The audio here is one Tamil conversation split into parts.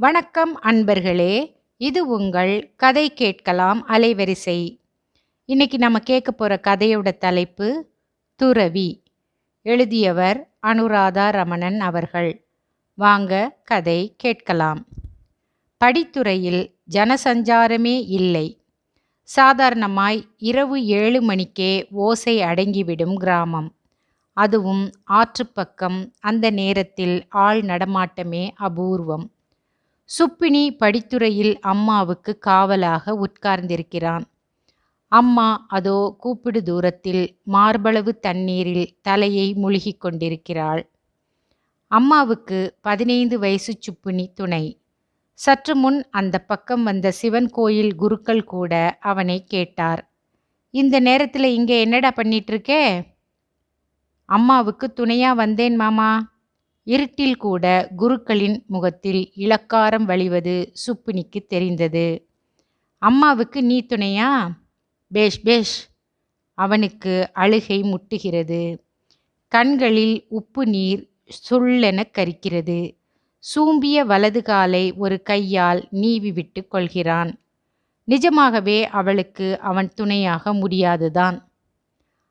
வணக்கம் அன்பர்களே இது உங்கள் கதை கேட்கலாம் அலைவரிசை. இன்னைக்கு நம்ம கேட்க போகிற கதையோட தலைப்பு துறவி. எழுதியவர் அனுராதா ரமணன் அவர்கள். வாங்க கதை கேட்கலாம். படித்துறையில் ஜனசஞ்சாரமே இல்லை. சாதாரணமாய் இரவு ஏழு மணிக்கே ஓசை அடங்கிவிடும் கிராமம். அதுவும் ஆற்றுப்பக்கம் அந்த நேரத்தில் ஆள் நடமாட்டமே அபூர்வம். சுப்பினி படித்துறையில் அம்மாவுக்கு காவலாக உட்கார்ந்திருக்கிறான். அம்மா அதோ கூப்பிடு தூரத்தில் மார்பளவு தண்ணீரில் தலையை முழுகிக் கொண்டிருக்கிறாள். அம்மாவுக்கு பதினைந்து வயசு சுப்பினி துணை. சற்று முன் அந்த பக்கம் வந்த சிவன் கோயில் குருக்கள் கூட அவனை கேட்டார். இந்த நேரத்தில் இங்கே என்னடா பண்ணிட்டு இருக்கே? அம்மாவுக்கு துணையா வந்தேன் மாமா. இருட்டில் கூட குருக்களின் முகத்தில் இளக்காரம் வழிவது சுப்பினிக்கு தெரிந்தது. அம்மாவுக்கு நீ துணையா? பேஷ் பேஷ். அவனுக்கு அழுகை முட்டுகிறது. கண்களில் உப்பு நீர் சுள்ளென கரிக்கிறது. சூம்பிய வலது காலை ஒரு கையால் நீவி விட்டு கொள்கிறான். நிஜமாகவே அவளுக்கு அவன் துணையாக முடியாதுதான்.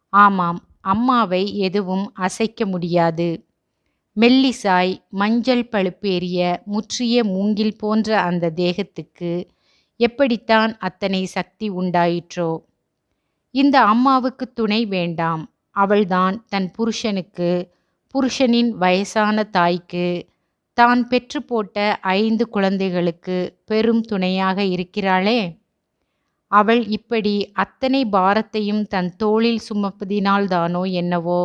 ஆமாம் அம்மாவை எதுவும் அசைக்க முடியாது. மெல்லிசாய் மஞ்சள் பழுப்பேறிய முற்றிய மூங்கில் போன்ற அந்த தேகத்துக்கு எப்படித்தான் அத்தனை சக்தி உண்டாயிற்றோ? இந்த அம்மாவுக்கு துணை வேண்டாம். அவள்தான் தன் புருஷனுக்கு புருஷனின் வயசான தாய்க்கு தான் பெற்று போட்ட ஐந்து குழந்தைகளுக்கு பெரும் துணையாக இருக்கிறாளே? அவள் இப்படி அத்தனை பாரத்தையும் தன் தோளில் சுமப்பதினால்தானோ என்னவோ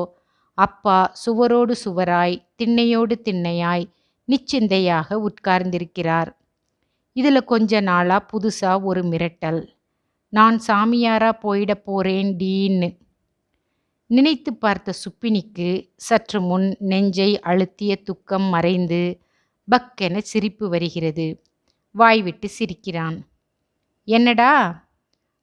அப்பா சுவரோடு சுவராய் திண்ணையோடு திண்ணையாய் நிச்சிந்தையாக உட்கார்ந்திருக்கிறார். இதில் கொஞ்ச நாளா புதுசா ஒரு மிரட்டல். நான் சாமியாரா போயிட போறேன் டீன்னு. நினைத்து பார்த்த சுப்பினிக்கு சற்று முன் நெஞ்சை அழுத்திய துக்கம் மறைந்து பக்கென சிரிப்பு வருகிறது. வாய் விட்டு சிரிக்கிறான். என்னடா?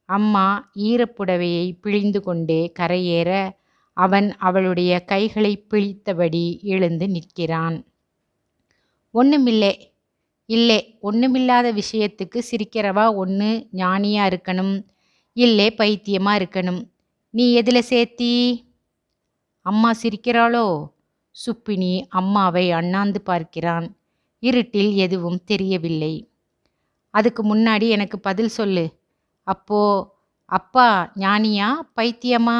அம்மா ஈரப்புடவையை பிழிந்து கொண்டே கரையேற அவன் அவளுடைய கைகளை பிழித்தபடி எழுந்து நிற்கிறான். ஒன்றுமில்லை இல்லை ஒன்றுமில்லாத விஷயத்துக்கு சிரிக்கிறவா ஒன்று ஞானியாக இருக்கணும் இல்லை பைத்தியமாக இருக்கணும். நீ எதில் சேர்த்தி அம்மா சிரிக்கிறாளோ? சுப்பினி அம்மாவை அண்ணாந்து பார்க்கிறான். இருட்டில் எதுவும் தெரியவில்லை. அதுக்கு முன்னாடி எனக்கு பதில் சொல்லு. அப்போ அப்பா ஞானியா பைத்தியமா?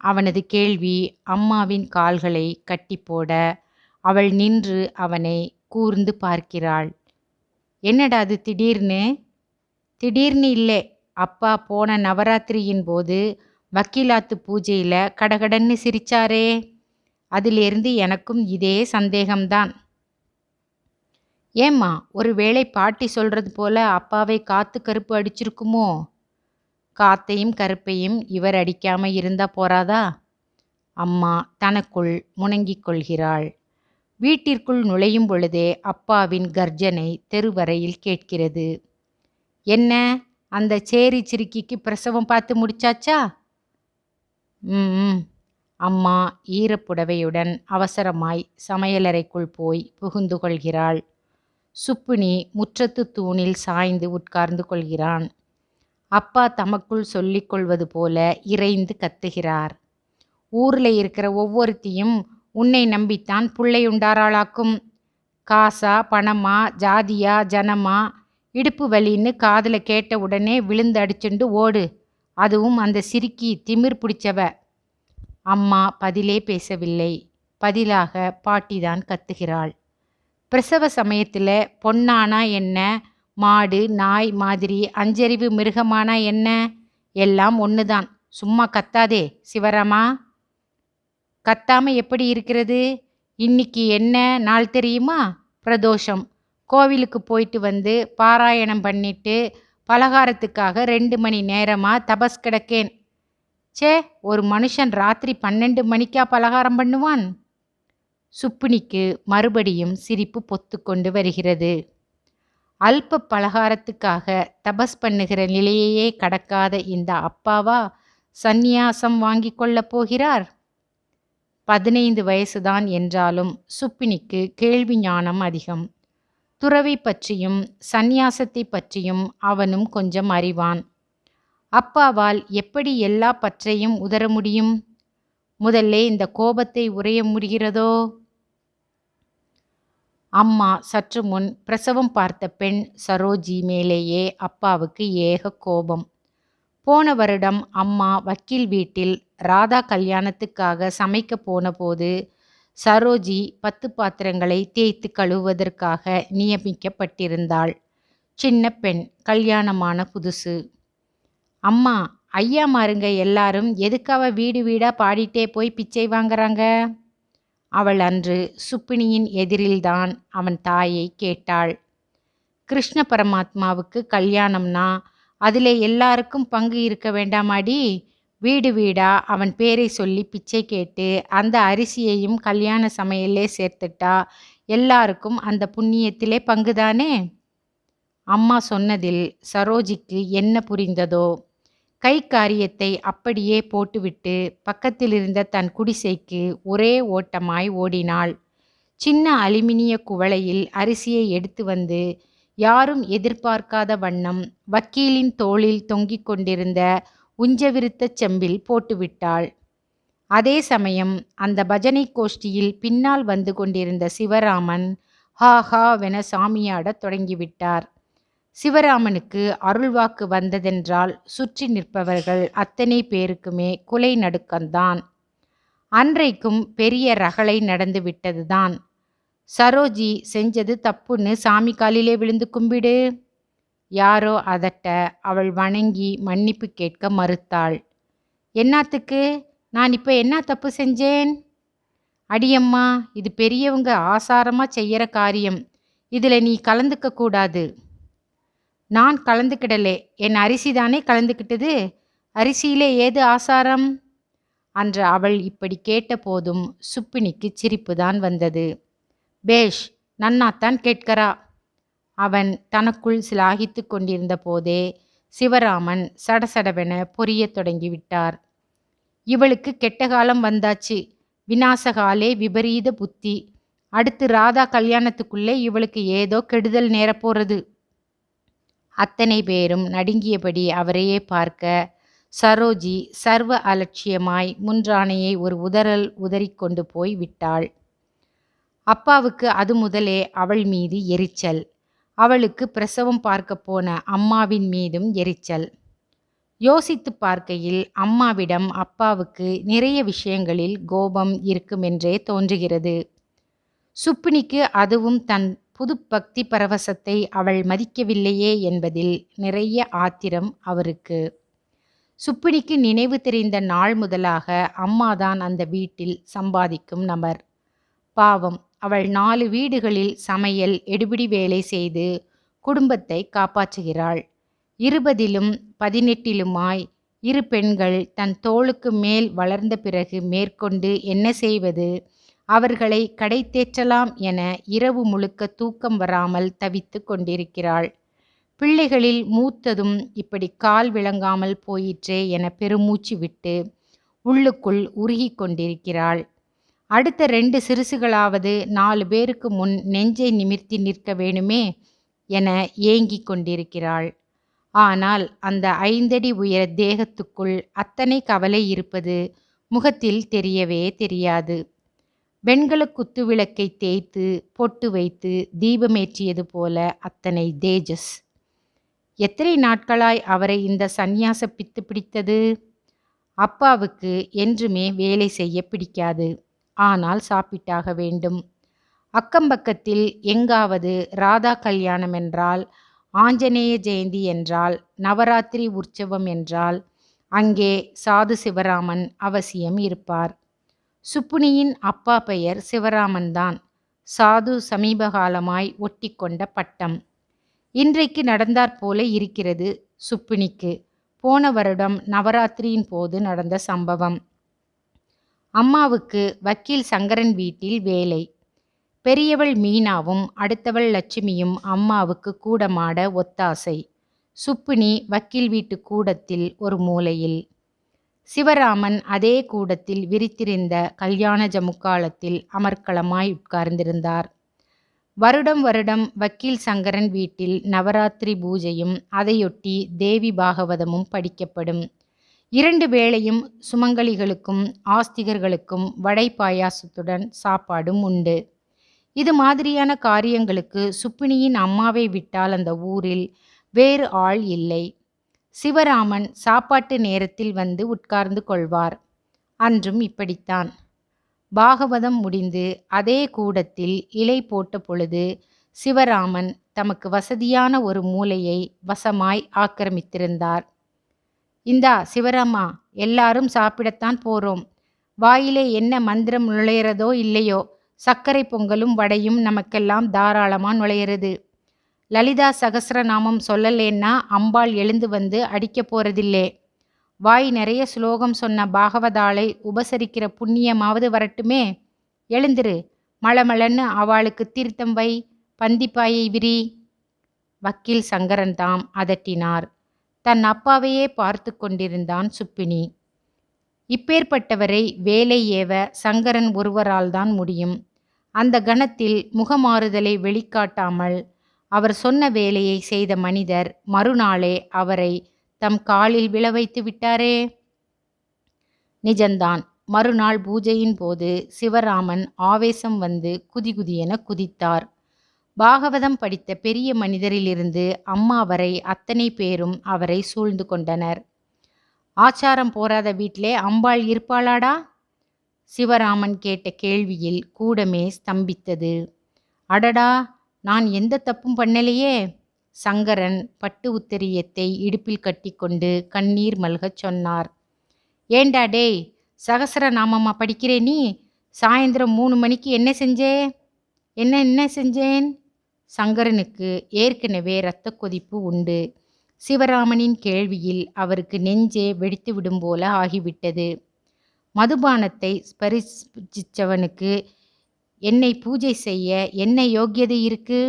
அவனது கேள்வி அம்மாவின் கால்களை கட்டி போட அவள் நின்று அவனை கூர்ந்து பார்க்கிறாள். என்னடா அது திடீர்னு? திடீர்னு இல்லை. அப்பா போன நவராத்திரியின் போது வக்கீலாத்து பூஜையில் கடகடன்னு சிரிச்சாரே. அதிலிருந்து எனக்கும் இதே சந்தேகம்தான். ஏம்மா ஒருவேளை பாட்டி சொல்றது போல அப்பாவை காத்து கருப்பு அடிச்சிருக்குமோ? காத்தையும் கருப்பையும் இவர் அடிக்காம இருந்தா போறாதா? அம்மா தனக்குள் முணங்கிக் கொள்கிறாள். வீட்டிற்குள் நுழையும் பொழுதே அப்பாவின் கர்ஜனை தெருவரையில் கேட்கிறது. என்ன? அந்த சேரி சிறுக்கிக்கு பிரசவம் பார்த்து முடிச்சாச்சா? ம் அம்மா ஈரப்புடவையுடன் அவசரமாய் சமையலறைக்குள் போய் புகுந்து கொள்கிறாள். சுப்பினி முற்றத்து தூணில் சாய்ந்து உட்கார்ந்து கொள்கிறான். அப்பா தமக்குள் சொல்லிக்கொள்வது போல இறைந்து கத்துகிறார். ஊரில் இருக்கிற ஒவ்வொருத்தியும் உன்னை நம்பித்தான் புள்ளை உண்டாராளாக்கும். காசா பணமா ஜாதியா ஜனமா? இடுப்பு வலின்னு காதில் கேட்ட உடனே விழுந்து அடிச்சுண்டு ஓடு. அதுவும் அந்த சிரிக்கி திமிர் பிடிச்சவ. அம்மா பதிலே பேசவில்லை. பதிலாக பாட்டிதான் கத்துகிறாள். பிரசவ சமயத்தில் பொன்னானா என்ன? மாடு நாய் மாதிரி அஞ்சறிவு மிருகமானா என்ன? எல்லாம் ஒன்று தான் சும்மா கத்தாதே சிவராமா. கத்தாம எப்படி இருக்கிறது? இன்னைக்கு என்ன நாள் தெரியுமா? பிரதோஷம். கோவிலுக்கு போயிட்டு வந்து பாராயணம் பண்ணிட்டு பலகாரத்துக்காக ரெண்டு மணி நேரமாக தபஸ் கிடக்கேன். சே ஒரு மனுஷன் ராத்திரி பன்னெண்டு மணிக்கா பலகாரம் பண்ணுவான்? சுப்பினிக்கு மறுபடியும் சிரிப்பு பொத்துக்கொண்டு வருகிறது. அல்ப பலகாரத்துக்காக தபஸ் பண்ணுகிற நிலையையே கடக்காத இந்த அப்பாவா சந்நியாசம் வாங்கி கொள்ளப் போகிறார்? பதினைந்து வயசுதான் என்றாலும் சுப்பினிக்கு கேள்வி ஞானம் அதிகம். துறவை பற்றியும் சந்நியாசத்தை பற்றியும் அவனும் கொஞ்சம் அறிவான். அப்பாவால் எப்படி எல்லா பற்றையும் உதற முடியும்? முதல்ல இந்த கோபத்தை உறைய முடிகிறதோ? அம்மா சற்று முன் பிரசவம் பார்த்த பெண் சரோஜி மேலேயே அப்பாவுக்கு ஏக கோபம். போன வருடம் அம்மா வக்கீல் வீட்டில் ராதா கல்யாணத்துக்காக சமைக்க போனபோது சரோஜி பத்து பாத்திரங்களை தேய்த்து கழுவுவதற்காக நியமிக்கப்பட்டிருந்தாள். சின்ன பெண் கல்யாணமான புதுசு. அம்மா ஐயா மாருங்க எல்லாரும் எதுக்காக வீடு வீடாக பாடிட்டே போய் பிச்சை வாங்குறாங்க? அவள் அன்று சுப்பினியின் எதிரில்தான் அவன் தாயை கேட்டாள். கிருஷ்ண பரமாத்மாவுக்கு கல்யாணம்னா அதில் எல்லாருக்கும் பங்கு இருக்க வேண்டாமாடி? வீடு வீடா? அவன் பேரை சொல்லி பிச்சை கேட்டு அந்த அரிசியையும் கல்யாண சமையலே சேர்த்துட்டா. எல்லாருக்கும் அந்த புண்ணியத்திலே பங்குதானே? அம்மா சொன்னதில் சரோஜிக்கு என்ன புரிந்ததோ? கை காரியத்தை அப்படியே போட்டுவிட்டு பக்கத்திலிருந்த தன் குடிசைக்கு ஒரே ஓட்டமாய் ஓடினாள். சின்ன அலுமினிய குவளையில் அரிசியை எடுத்து வந்து யாரும் எதிர்பார்க்காத வண்ணம் வக்கீலின் தோளில் தொங்கிக் கொண்டிருந்த உஞ்சவிருத்த செம்பில் போட்டுவிட்டாள். அதே சமயம் அந்த பஜனை கோஷ்டியில் பின்னால் வந்து கொண்டிருந்த சிவராமன் ஹா ஹாவென சாமியாடத் தொடங்கிவிட்டார். சிவராமனுக்கு அருள்வாக்கு வந்ததென்றால் சுற்றி நிற்பவர்கள் அத்தனை பேருக்குமே குலை நடுக்கம்தான் அன்றைக்கும் பெரிய ரகளை நடந்து விட்டதுதான். சரோஜி செஞ்சது தப்புன்னு சாமி காலிலே விழுந்து கும்பிடு யாரோ அதட்ட அவள் வணங்கி மன்னிப்பு கேட்க மறுத்தாள். என்னத்துக்கு? நான் இப்போ என்ன தப்பு செஞ்சேன் அடியம்மா இது பெரியவங்க ஆசாரமாக செய்கிற காரியம். இதில் நீ கலந்துக்க கூடாது. நான் கலந்துக்கிடலே என் அரிசி தானே கலந்துக்கிட்டது அரிசியிலே ஏது ஆசாரம்? அன்று அவள் இப்படி கேட்ட போதும் சுப்பினிக்கு சிரிப்பு தான் வந்தது. பேஷ் நன்னாத்தான் கேட்கிறா. அவன் தனக்குள் சிலாகித்து கொண்டிருந்த போதே சிவராமன் சடசடவென பொரியத் தொடங்கிவிட்டார். இவளுக்கு கெட்ட காலம் வந்தாச்சு. விநாசகாலே விபரீத புத்தி. அடுத்து ராதா கல்யாணத்துக்குள்ளே இவளுக்கு ஏதோ கெடுதல் நேரப்போறது. அத்தனை பேரும் நடுங்கியபடி அவரையே பார்க்க சரோஜி சர்வ அலட்சியமாய் முன்றானையை ஒரு உதறல் உதறிக்கொண்டு போய் விட்டாள். அப்பாவுக்கு அது முதலே அவள் மீது எரிச்சல். அவளுக்கு பிரசவம் பார்க்க போன அம்மாவின் மீதும் எரிச்சல். யோசித்து பார்க்கையில் அம்மாவிடம் அப்பாவுக்கு நிறைய விஷயங்களில் கோபம் இருக்குமென்றே தோன்றுகிறது. சுப்பினிக்கு அதுவும் தன் புது பக்தி பரவசத்தை அவள் மதிக்கவில்லையே என்பதில் நிறைய ஆத்திரம் அவருக்கு. சுப்பினிக்கு நினைவு தெரிந்த நாள் முதலாக அம்மாதான் அந்த வீட்டில் சம்பாதிக்கும் நபர். பாவம் அவள் நாலு வீடுகளில் சமையல் எடுபிடி வேலை செய்து குடும்பத்தை காப்பாற்றுகிறாள். இருபதிலும் பதினெட்டிலுமாய் இரு பெண்கள் தன் தோளுக்கு மேல் வளர்ந்த பிறகு மேற்கொண்டு என்ன செய்வது? அவர்களை கடை தேற்றலாம் என இரவு முழுக்க தூக்கம் வராமல் தவித்து கொண்டிருக்கிறாள். பிள்ளைகளில் மூத்ததும் இப்படி கால் விளங்காமல் போயிற்றே என பெருமூச்சு விட்டு உள்ளுக்குள் உருகி கொண்டிருக்கிறாள். அடுத்த ரெண்டு சிறுசுகளாவது நாலு பேருக்கு முன் நெஞ்சை நிமிர்த்தி நிற்க வேணுமே என ஏங்கிக் கொண்டிருக்கிறாள். ஆனால் அந்த ஐந்தடி உயர தேகத்துக்குள் அத்தனை கவலை இருப்பது முகத்தில் தெரியவே தெரியாது. வெண்கல குத்துவிளக்கை தேய்த்து பொட்டு வைத்து தீபமேற்றியது போல அத்தனை தேஜஸ். எத்தனை நாட்களாய் அவரை இந்த சந்நியாச பித்து பிடித்தது? அப்பாவுக்கு என்றுமே வேலை செய்ய பிடிக்காது. ஆனால் சாப்பிட்டாக வேண்டும். அக்கம்பக்கத்தில் எங்காவது ராதா கல்யாணம் என்றால் ஆஞ்சநேய ஜெயந்தி என்றால் நவராத்திரி உற்சவம் என்றால் அங்கே சாது சிவராமன் அவசியம் இருப்பார். சுப்புனியின் அப்பா பெயர் சிவராமன்தான். சாது சமீபகாலமாய் ஒட்டிக்கொண்ட பட்டம். இன்றைக்கு நடந்தாற் போல இருக்கிறது சுப்புனிக்கு. போன வருடம் நவராத்திரியின் போது நடந்த சம்பவம். அம்மாவுக்கு வக்கீல் சங்கரன் வீட்டில் வேலை. பெரியவள் மீனாவும் அடுத்தவள் லட்சுமியும் அம்மாவுக்கு கூடமாட ஒத்தாசை. சுப்பினி வக்கீல் வீட்டு கூடத்தில் ஒரு மூலையில். சிவராமன் அதே கூடத்தில் விரித்திருந்த கல்யாண ஜமுக்காலத்தில் அமர்க்களமாய் உட்கார்ந்திருந்தார். வருடம் வருடம் வக்கீல் சங்கரன் வீட்டில் நவராத்திரி பூஜையும் அதையொட்டி தேவி பாகவதமும் படிக்கப்படும். இரண்டு வேளையும் சுமங்கலிகளுக்கும் ஆஸ்திகர்களுக்கும் வடை பாயாசத்துடன் சாப்பாடும் உண்டு. இது மாதிரியான காரியங்களுக்கு சுப்பினியின் அம்மாவை விட்டால் அந்த ஊரில் வேறு ஆள் இல்லை. சிவராமன் சாப்பாட்டு நேரத்தில் வந்து உட்கார்ந்து கொள்வார். அன்றும் இப்படித்தான். பாகவதம் முடிந்து அதே கூடத்தில் இலை போட்ட பொழுது சிவராமன் தமக்கு வசதியான ஒரு மூலையை வசமாய் ஆக்கிரமித்திருந்தார். இந்தா சிவராமா எல்லாரும் சாப்பிடத்தான் போறோம். வாயிலே என்ன மந்திரம் நுழையிறதோ இல்லையோ சர்க்கரை பொங்கலும் வடையும் நமக்கெல்லாம் தாராளமாக நுழையிறது. லலிதா சகசரநாமம் சொல்லலேன்னா அம்பாள் எழுந்து வந்து அடிக்க போறதில்லே. வாய் நிறைய ஸ்லோகம் சொன்ன பாகவதாளை உபசரிக்கிற புண்ணியமாவது வரட்டுமே? எழுந்திரு. மளமளன்னு அவளுக்கு தீர்த்தம் வை. பந்திப்பாயை விரி. வக்கீல் சங்கரன் தாம் அதட்டினார். தன் அப்பாவையே பார்த்து கொண்டிருந்தான் சுப்பினி. இப்பேற்பட்டவரை வேலை ஏவ சங்கரன் ஒருவரால் தான் முடியும். அந்த கணத்தில் முகமாறுதலை வெளிக்காட்டாமல் அவர் சொன்ன வேலையை செய்த மனிதர் மறுநாளே அவரை தம் காலில் விழ வைத்து விட்டாரே? நிஜந்தான். மறுநாள் பூஜையின் போது சிவராமன் ஆவேசம் வந்து குதிகுதியென குதித்தார். பாகவதம் படித்த பெரிய மனிதரிலிருந்து அம்மா வரை அத்தனை பேரும் அவரை சூழ்ந்து கொண்டனர். ஆச்சாரம் போராத வீட்டிலே அம்பாள் இருப்பாளாடா? சிவராமன் கேட்ட கேள்வியில் கூடமே ஸ்தம்பித்தது. அடடா! நான் எந்த தப்பும் பண்ணலையே. சங்கரன் பட்டு உத்தரியத்தை இடுப்பில் கட்டிக்கொண்டு கண்ணீர் மல்கச் சொன்னார். ஏண்டா டேய் சகசர நாமம்மா படிக்கிறே நீ? சாயந்தரம் மூணு மணிக்கு என்ன செஞ்சே? என்ன என்ன செஞ்சேன்? சங்கரனுக்கு ஏற்கனவே இரத்த கொதிப்பு உண்டு. சிவராமனின் கேள்வியில் அவருக்கு நெஞ்சே வெடித்து விடும் போல ஆகிவிட்டது. மதுபானத்தை ஸ்பரிசிச்சவனுக்கு என்னை பூஜை செய்ய என்ன யோக்கியதை இருக்கு?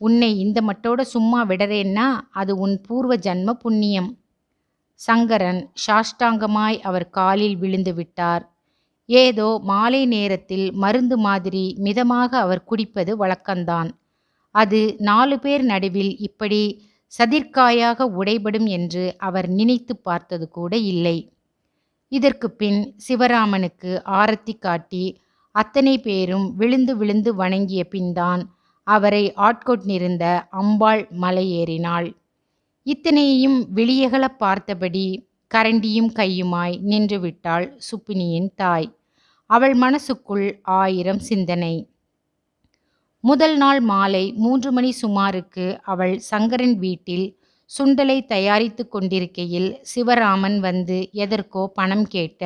உன்னை இந்த மட்டோட சும்மா விடறேன்னா அது உன் பூர்வ ஜன்ம புண்ணியம். சங்கரன் சாஷ்டாங்கமாய் அவர் காலில் விழுந்து விட்டார். ஏதோ மாலை நேரத்தில் மருந்து மாதிரி மிதமாக அவர் குடிப்பது வழக்கம்தான். அது நாலு பேர் நடுவில் இப்படி சதிர்காயாக உடைபடும் என்று அவர் நினைத்து பார்த்தது கூட இல்லை. இதற்கு பின் சிவராமனுக்கு ஆரத்தி காட்டி அத்தனை பேரும் விழுந்து விழுந்து வணங்கிய பின்தான் அவரை ஆட்கொண்டிருந்த அம்பாள் மலையேறினாள். இத்தனையையும் வெளியகல பார்த்தபடி கரண்டியும் கையுமாய் நின்றுவிட்டாள் சுப்பினியின் தாய். அவள் மனசுக்குள் ஆயிரம் சிந்தனை. முதல் நாள் மாலை மூன்று மணி சுமாருக்கு அவள் சங்கரன் வீட்டில் சுண்டலை தயாரித்து கொண்டிருக்கையில் சிவராமன் வந்து எதற்கோ பணம் கேட்ட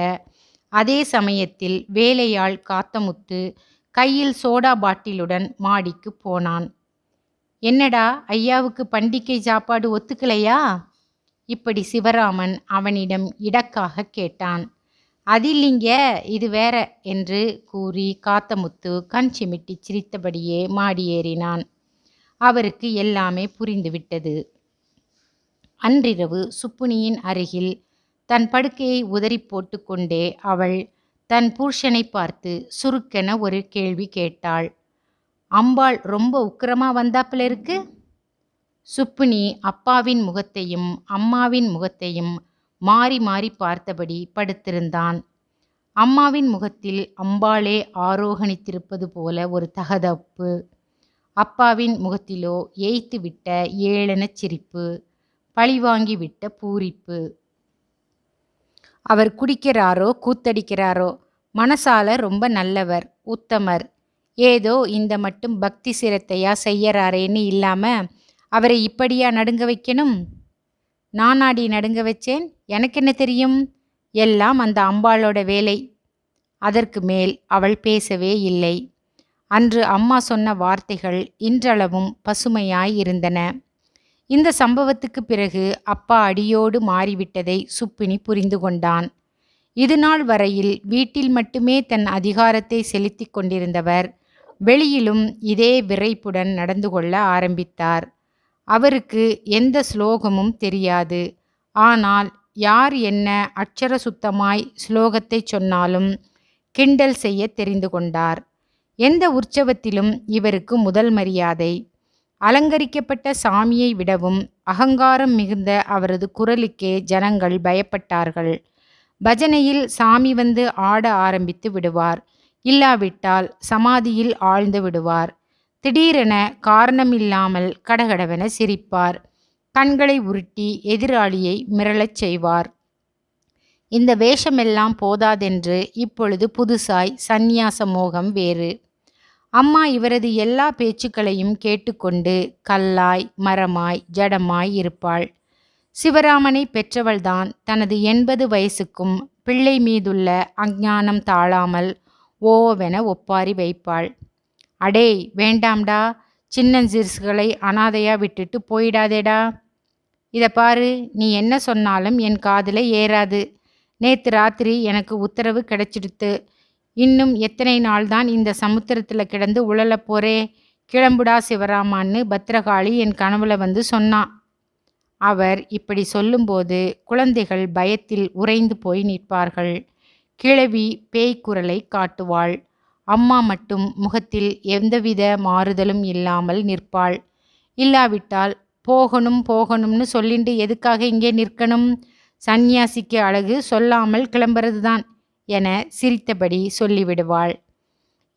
அதே சமயத்தில் வேலையாள் காத்தமுத்து கையில் சோடா பாட்டிலுடன் மாடிக்கு போனான். என்னடா ஐயாவுக்கு பண்டிகை சாப்பாடு ஒத்துக்கலையா? இப்படி சிவராமன் அவனிடம் இடக்காக கேட்டான். அதில்லிங்க இது வேற என்று கூறி காத்தமுத்து கண் சிமிட்டி சிரித்தபடியே மாடியேறினான் அவருக்கு எல்லாமே புரிந்துவிட்டது. அன்றிரவு சுப்புனியின் அருகில் தன் படுக்கையை உதறி போட்டுக்கொண்டே அவள் தன் புருஷனை பார்த்து சுருக்கென ஒரு கேள்வி கேட்டாள். அம்பாள் ரொம்ப உக்கிரமா வந்தாப்புல இருக்கு? சுப்புனி அப்பாவின் முகத்தையும் அம்மாவின் முகத்தையும் மாறி மாறி பார்த்தபடி படுத்திருந்தான். அம்மாவின் முகத்தில் அம்பாளே ஆரோகணித்திருப்பது போல ஒரு தகதப்பு. அப்பாவின் முகத்திலோ ஏய்த்து விட்ட ஏளனச் சிரிப்பு பழிவாங்கி விட்ட பூரிப்பு. அவர் குடிக்கிறாரோ கூத்தடிக்கிறாரோ? மனசால ரொம்ப நல்லவர் உத்தமர். ஏதோ இந்த மட்டும் பக்தி சிரத்தையா செய்யறாரேன்னு இல்லாம அவரை இப்படியா நடுங்க வைக்கணும்? நானாடி நடுங்க வச்சேன் எனக்கு என்ன தெரியும்? எல்லாம் அந்த அம்பாளோட வேலை. அதற்கு மேல் அவள் பேசவே இல்லை. அன்று அம்மா சொன்ன வார்த்தைகள் இன்றளவும் பசுமையாய் இருந்தன. இந்த சம்பவத்துக்கு பிறகு அப்பா அடியோடு மாறிவிட்டதை சுப்பினி புரிந்து கொண்டான். இது நாள் வரையில் வீட்டில் மட்டுமே தன் அதிகாரத்தை செலுத்தி கொண்டிருந்தவர் வெளியிலும் இதே விரைப்புடன் நடந்து கொள்ள ஆரம்பித்தார். அவருக்கு எந்த ஸ்லோகமும் தெரியாது. ஆனால் யார் என்ன அட்சர சுத்தமாய் ஸ்லோகத்தை சொன்னாலும் கிண்டல் செய்ய தெரிந்து கொண்டார். எந்த உற்சவத்திலும் இவருக்கு முதல் மரியாதை அலங்கரிக்கப்பட்ட சாமியை விடவும் அகங்காரம் மிகுந்த அவரது குரலுக்கே ஜனங்கள் பயப்பட்டார்கள். பஜனையில் சாமி வந்து ஆட ஆரம்பித்து விடுவார். இல்லாவிட்டால் சமாதியில் ஆழ்ந்து விடுவார். திடீரென காரணமில்லாமல் கடகடவென சிரிப்பார். கண்களை உருட்டி எதிராளியை மிரளச் செய்வார். இந்த வேஷமெல்லாம் போதாதென்று இப்பொழுது புதுசாய் சந்நியாச மோகம் வேறு. அம்மா இவரது எல்லா பேச்சுக்களையும் கேட்டுக்கொண்டு கல்லாய் மரமாய் ஜடமாய் இருப்பாள். சிவராமனை பெற்றவள்தான் தனது எண்பது வயசுக்கும் பிள்ளை மீதுள்ள அஞ்ஞானம் தாழாமல் ஓவென ஒப்பாரி வைப்பாள். அடே வேண்டாம்டா. சின்னஞ்சிறுசுகளை அனாதையா விட்டுட்டு போயிடாதேடா. இதை பாரு நீ என்ன சொன்னாலும் என் காதில் ஏறாது. நேற்று ராத்திரி எனக்கு உத்தரவு கிடைச்சிடுத்து. இன்னும் எத்தனை நாள்தான் இந்த சமுத்திரத்தில் கிடந்து உழல போறே? கிளம்புடா சிவராமான்னு பத்ரகாளி என் கனவுல வந்து சொன்னான் அவர் இப்படி சொல்லும்போது குழந்தைகள் பயத்தில் உறைந்து போய் நிற்பார்கள். கிழவி பேய்க்குரலை காட்டுவாள். அம்மா மட்டும் முகத்தில் எந்தவித மாறுதலும் இல்லாமல் நிற்பாள். இல்லாவிட்டால் போகணும் போகணும்னு சொல்லிண்டு எதுக்காக இங்கே நிற்கணும்? சந்நியாசிக்கு அழகு சொல்லாமல் கிளம்புறது தான் என சிரித்தபடி சொல்லிவிடுவாள்.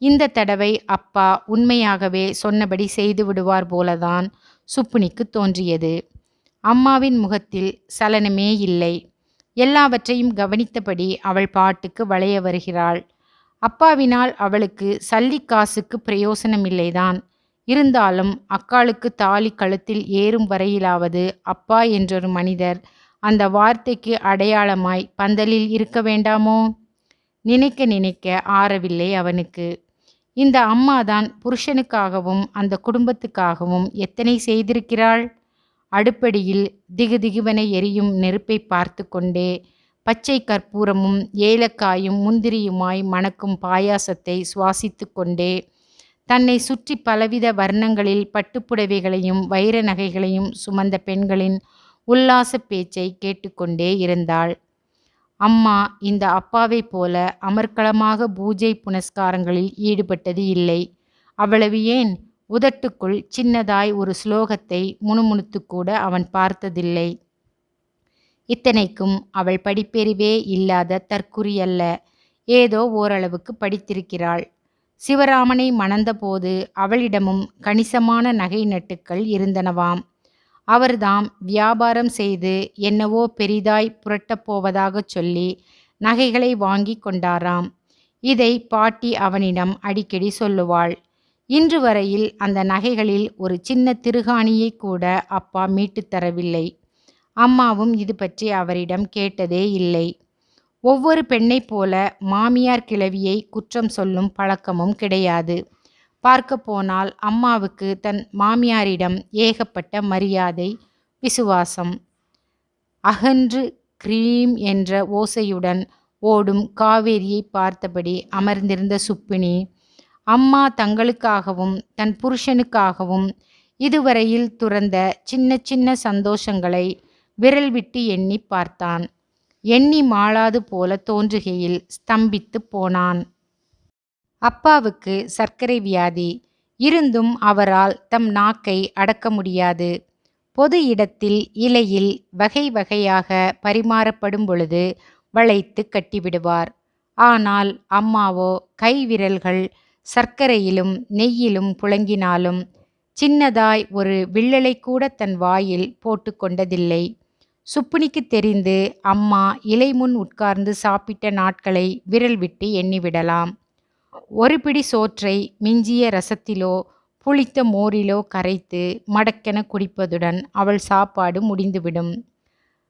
இந்த தடவை அப்பா உண்மையாகவே சொன்னபடி செய்து விடுவார் போலதான் சுப்புனிக்கு தோன்றியது. அம்மாவின் முகத்தில் சலனமே இல்லை. எல்லாவற்றையும் கவனித்தபடி அவள் பாட்டுக்கு வளைய வருகிறாள். அப்பாவினால் அவளுக்கு சல்லி காசுக்கு பிரயோசனம் இல்லைதான் இருந்தாலும் அக்காளுக்கு தாலி கழுத்தில் ஏறும் வரையிலாவது அப்பா என்றொரு மனிதர் அந்த வார்த்தைக்கு அடையாளமாய் பந்தலில் இருக்க வேண்டாமோ? நினைக்க நினைக்க ஆறவில்லை அவனுக்கு. இந்த அம்மாதான் புருஷனுக்காகவும் அந்த குடும்பத்துக்காகவும் எத்தனை செய்திருக்கிறாள்? அடுப்படியில் திகுதிகுவென எரியும் நெருப்பை பார்த்து கொண்டே பச்சை கற்பூரமும் ஏலக்காயும் முந்திரியுமாய் மணக்கும் பாயாசத்தை சுவாசித்து கொண்டே தன்னை சுற்றி பலவித வர்ணங்களில் பட்டுப்புடவைகளையும் வைர நகைகளையும் சுமந்த பெண்களின் உல்லாச பேச்சை கேட்டுக்கொண்டே இருந்தாள். அம்மா இந்த அப்பாவைப் போல அமர்க்களமாக பூஜை புனஸ்காரங்களில் ஈடுபட்டது இல்லை. அவ்வளவு ஏன்? உதட்டுக்குள் சின்னதாய் ஒரு ஸ்லோகத்தை முணுமுணுத்து கூட அவன் பார்த்ததில்லை. இத்தனைக்கும் அவள் படிப்பெறிவே இல்லாத தற்குறியல்ல. ஏதோ ஓரளவுக்கு படித்திருக்கிறாள். சிவராமனை மணந்தபோது அவளிடமும் கணிசமான நகை நட்டுக்கள் இருந்தனவாம். அவர்தாம் வியாபாரம் செய்து என்னவோ பெரிதாய் புரட்டப் போவதாகச் சொல்லி நகைகளை வாங்கி கொண்டாராம். இதை பாட்டி அவனிடம் அடிக்கடி சொல்லுவாள். இன்று வரையில் அந்த நகைகளில் ஒரு சின்ன திருகாணியை கூட அப்பா மீட்டுத் தரவில்லை. அம்மாவும் இது பற்றி அவரிடம் கேட்டதே இல்லை. ஒவ்வொரு பெண்ணைப் போல மாமியார் கிழவியை குற்றம் சொல்லும் பழக்கமும் கிடையாது. பார்க்க போனால் அம்மாவுக்கு தன் மாமியாரிடம் ஏகப்பட்ட மரியாதை விசுவாசம். அகன்று கிரீம் என்ற ஓசையுடன் ஓடும் காவேரியை பார்த்தபடி அமர்ந்திருந்த சுப்பினி அம்மா தங்களுக்காகவும் தன் புருஷனுக்காகவும் இதுவரையில் துறந்த சின்ன சின்ன சந்தோஷங்களை விரல் விட்டு எண்ணி பார்த்தான். எண்ணி மாளாது போல தோன்றுகையில் ஸ்தம்பித்து போனான். அப்பாவுக்கு சர்க்கரை வியாதி. இருந்தும் அவரால் தம் நாக்கை அடக்க முடியாது. பொது இடத்தில் இலையில் வகை வகையாக பரிமாறப்படும் பொழுது வளைத்து கட்டிவிடுவார். ஆனால் அம்மாவோ கை விரல்கள் சர்க்கரையிலும் நெய்யிலும் புழங்கினாலும் சின்னதாய் ஒரு வில்லலை கூட தன் வாயில் போட்டு கொண்டதில்லை. சுப்புனிக்கு தெரிந்து அம்மா இலை முன் உட்கார்ந்து சாப்பிட்ட நாட்களை விரல் விட்டு எண்ணிவிடலாம். ஒரு பிடி சோற்றை மிஞ்சிய ரசத்திலோ புளித்த மோரிலோ கரைத்து மடக்கென குடிப்பதுடன் அவள் சாப்பாடு முடிந்துவிடும்.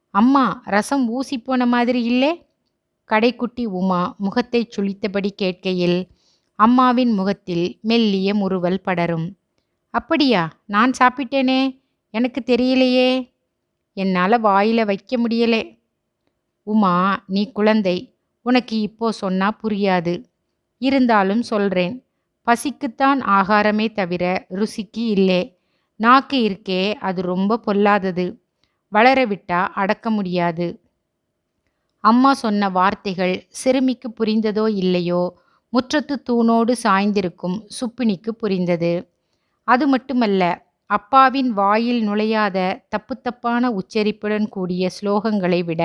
அம்மா ரசம் ஊசி போன மாதிரி இல்லே? கடைக்குட்டி உமா முகத்தை சுழித்தபடி கேட்கையில் அம்மாவின் முகத்தில் மெல்லிய முறுவல் படரும். அப்படியா? நான் சாப்பிட்டேனே? எனக்கு தெரியலையே? என்னால் வாயில் வைக்க முடியலே. உமா நீ குழந்தை. உனக்கு இப்போ சொன்னா புரியாது. இருந்தாலும் சொல்றேன். பசிக்குத்தான் ஆகாரமே தவிர ருசிக்கு இல்லை. நாக்கு இருக்கே அது ரொம்ப பொல்லாதது. வளர விட்டா அடக்க முடியாது. அம்மா சொன்ன வார்த்தைகள் சிறுமிக்கு புரிந்ததோ இல்லையோ முற்றத்து தூணோடு சாய்ந்திருக்கும் சுப்பினிக்கு புரிந்தது. அது மட்டுமல்ல அப்பாவின் வாயில் நுழையாத தப்பு தப்பான உச்சரிப்புடன் கூடிய ஸ்லோகங்களை விட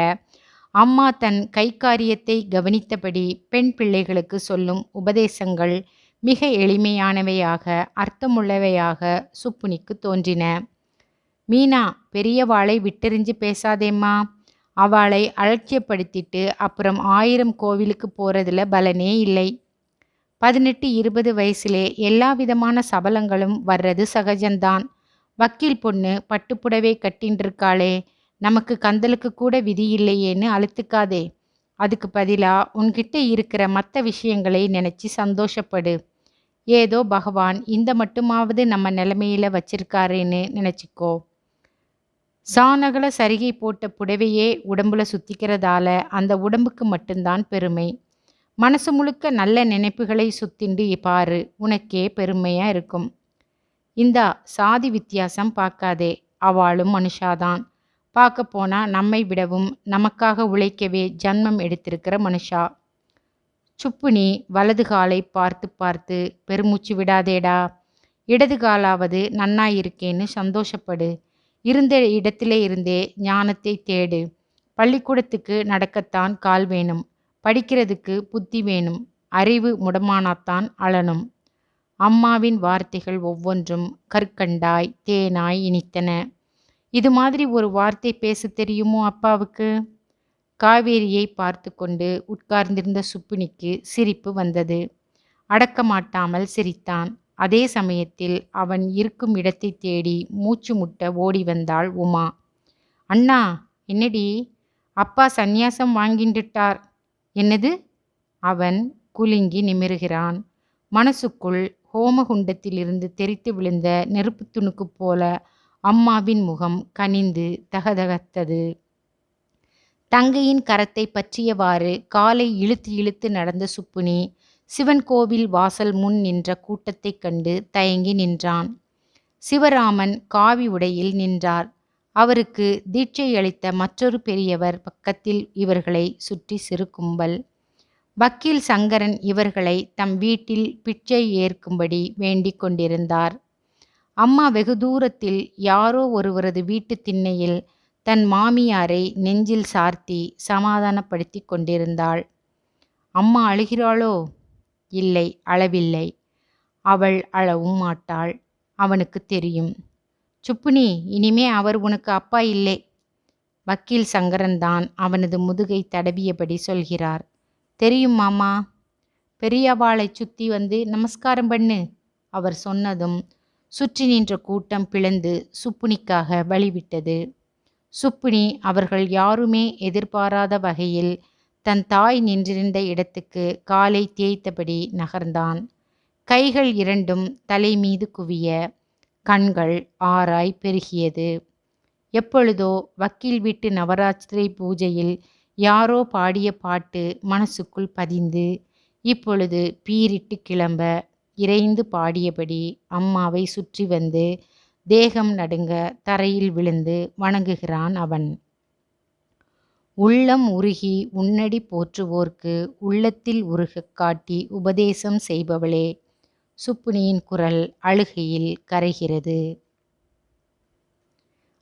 அம்மா தன் கைக்காரியத்தை கவனித்தபடி பெண் பிள்ளைகளுக்கு சொல்லும் உபதேசங்கள் மிக எளிமையானவையாக அர்த்தமுள்ளவையாக சுப்புனிக்கு தோன்றின. மீனா பெரியவாளை விட்டெறிஞ்சு பேசாதேம்மா. அவளை அலட்சியப்படுத்திட்டு அப்புறம் ஆயிரம் கோவிலுக்கு போகிறதுல பலனே இல்லை. பதினெட்டு இருபது வயசுலே எல்லா விதமான சபலங்களும் வர்றது சகஜந்தான் வக்கீல் பொண்ணு பட்டுப்புடவை கட்டின்னு இருக்காளே நமக்கு கந்தலுக்கு கூட விதி இல்லையேன்னு அழுத்துக்காதே. அதுக்கு பதிலாக உன்கிட்ட இருக்கிற மற்ற விஷயங்களை நினச்சி சந்தோஷப்படு. ஏதோ பகவான் இந்த மட்டுமாவது நம்ம நிலைமையில வச்சிருக்காருன்னு நினச்சிக்கோ. சானகல சரிகை போட்ட புடவையே உடம்புல சுத்திக்கிறதால அந்த உடம்புக்கு மட்டும்தான் பெருமை. மனசு முழுக்க நல்ல நினைப்புகளை சுத்திண்டு பாரு உனக்கே பெருமையாக இருக்கும். இந்தா சாதி வித்தியாசம் பார்க்காதே அவளும் மனுஷாதான். பார்க்க போனால் நம்மை விடவும் நமக்காக உழைக்கவே ஜன்மம் எடுத்திருக்கிற மனுஷா. சுப்புனி வலது காலை பார்த்து பார்த்து பெருமூச்சு விடாதேடா. இடது காலாவது நன்னாயிருக்கேன்னு சந்தோஷப்படு. இருந்த இடத்திலே இருந்தே ஞானத்தை தேடு. பள்ளிக்கூடத்துக்கு நடக்கத்தான் கால் வேணும். படிக்கிறதுக்கு புத்தி வேணும். அறிவு முடமானாத்தான் அழனும் அம்மாவின் வார்த்தைகள் ஒவ்வொன்றும் கற்கண்டாய் தேனாய் இனித்தன. இது மாதிரி ஒரு வார்த்தை பேச தெரியுமோ அப்பாவுக்கு? காவேரியை பார்த்து கொண்டு உட்கார்ந்திருந்த சுப்பினிக்கு சிரிப்பு வந்தது. அடக்க மாட்டாமல் சிரித்தான். அதே சமயத்தில் அவன் இருக்கும் இடத்தை தேடி மூச்சு முட்ட ஓடி வந்தாள் உமா. அண்ணா என்னடி? அப்பா சந்நியாசம் வாங்கிண்டுட்டார் என்னது? அவன் குலுங்கி நிமிருகிறான். மனசுக்குள் ஹோமகுண்டத்திலிருந்து தெரித்து விழுந்த நெருப்பு துணுக்கு போல அம்மாவின் முகம் கனிந்து தகதகத்தது. தங்கையின் கரத்தை பற்றியவாறு காலை இழுத்து இழுத்து நடந்த சுப்புனி சிவன் கோவில் வாசல் முன் நின்ற கூட்டத்தைக் கண்டு தயங்கி நின்றான். சிவராமன் காவி உடையில் நின்றார். அவருக்கு தீட்சை அளித்த மற்றொரு பெரியவர் பக்கத்தில் இவர்களை சுற்றி சிறு கும்பல். வக்கீல் சங்கரன் இவர்களை தம் வீட்டில் பிச்சை ஏற்கும்படி வேண்டிக் கொண்டிருந்தார். அம்மா வெகு தூரத்தில் யாரோ ஒருவரது வீட்டு திண்ணையில் தன் மாமியாரை நெஞ்சில் சார்த்தி சமாதானப்படுத்தி கொண்டிருந்தாள். அம்மா அழுகிறாளோ? இல்லை அளவில்லை அவள் அழவும் மாட்டாள். அவனுக்கு தெரியும். சுப்புனி இனிமே அவர் உனக்கு அப்பா இல்லை. வக்கீல் சங்கரன்தான் அவனது முதுகை தடவியபடி சொல்கிறார். தெரியும் மாமா. பெரியவாளை சுற்றி வந்து நமஸ்காரம் பண்ணு அவர் சொன்னதும் சுற்றி நின்ற கூட்டம் பிளந்து சுப்புனிக்காக வழிவிட்டது. சுப்புனி அவர்கள் யாருமே எதிர்பாராத வகையில் தன் தாய் நின்றிருந்த இடத்துக்கு காலை தேய்த்தபடி நகர்ந்தான். கைகள் இரண்டும் தலை மீது குவிய கண்கள் ஆராய் பெருகியது. எப்பொழுதோ வக்கீல் வீட்டு நவராத்திரி பூஜையில் யாரோ பாடிய பாட்டு மனசுக்குள் பதிந்து இப்பொழுது பீரிட்டு கிளம்ப இறைந்து பாடியபடி அம்மாவை சுற்றி வந்து தேகம் நடுங்க தரையில் விழுந்து வணங்குகிறான் அவன். உள்ளம் உருகி உன்னடி போற்றுவோர்க்கு உள்ளத்தில் உருகக் காட்டி உபதேசம் செய்பவளே சுப்புனியின் குரல் அழுகையில் கரைகிறது.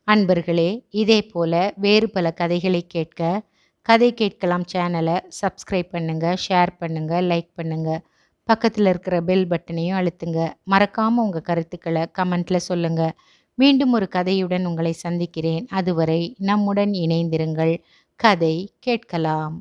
அன்பர்களே இதே போல வேறு பல கதைகளை கேட்க கதை கேட்கலாம் சேனலை சப்ஸ்கிரைப் பண்ணுங்கள் ஷேர் பண்ணுங்கள் லைக் பண்ணுங்கள் பக்கத்தில் இருக்கிற பெல் பட்டனையும் அழுத்துங்க. மறக்காமல் உங்கள் கருத்துக்களை கமெண்ட்டில் சொல்லுங்கள் மீண்டும் ஒரு கதையுடன் உங்களை சந்திக்கிறேன். அதுவரை நம்முடன் இணைந்திருங்கள். கதை கேட்கலாம்.